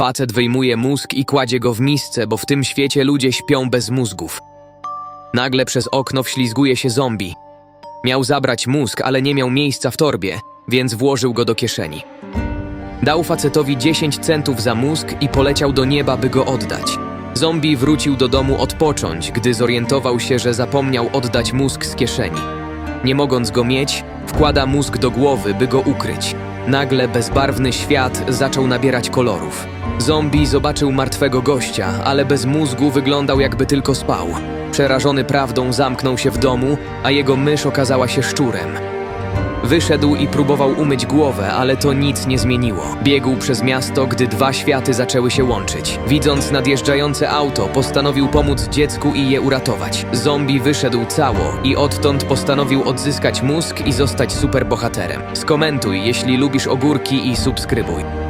Facet wyjmuje mózg i kładzie go w misce, bo w tym świecie ludzie śpią bez mózgów. Nagle przez okno wślizguje się zombie. Miał zabrać mózg, ale nie miał miejsca w torbie, więc włożył go do kieszeni. Dał facetowi 10 centów za mózg i poleciał do nieba, by go oddać. Zombie wrócił do domu odpocząć, gdy zorientował się, że zapomniał oddać mózg z kieszeni. Nie mogąc go mieć, wkłada mózg do głowy, by go ukryć. Nagle bezbarwny świat zaczął nabierać kolorów. Zombie zobaczył martwego gościa, ale bez mózgu wyglądał jakby tylko spał. Przerażony prawdą zamknął się w domu, a jego mysz okazała się szczurem. Wyszedł i próbował umyć głowę, ale to nic nie zmieniło. Biegł przez miasto, gdy dwa światy zaczęły się łączyć. Widząc nadjeżdżające auto, postanowił pomóc dziecku i je uratować. Zombie wyszedł cało i odtąd postanowił odzyskać mózg i zostać superbohaterem. Skomentuj, jeśli lubisz ogórki i subskrybuj.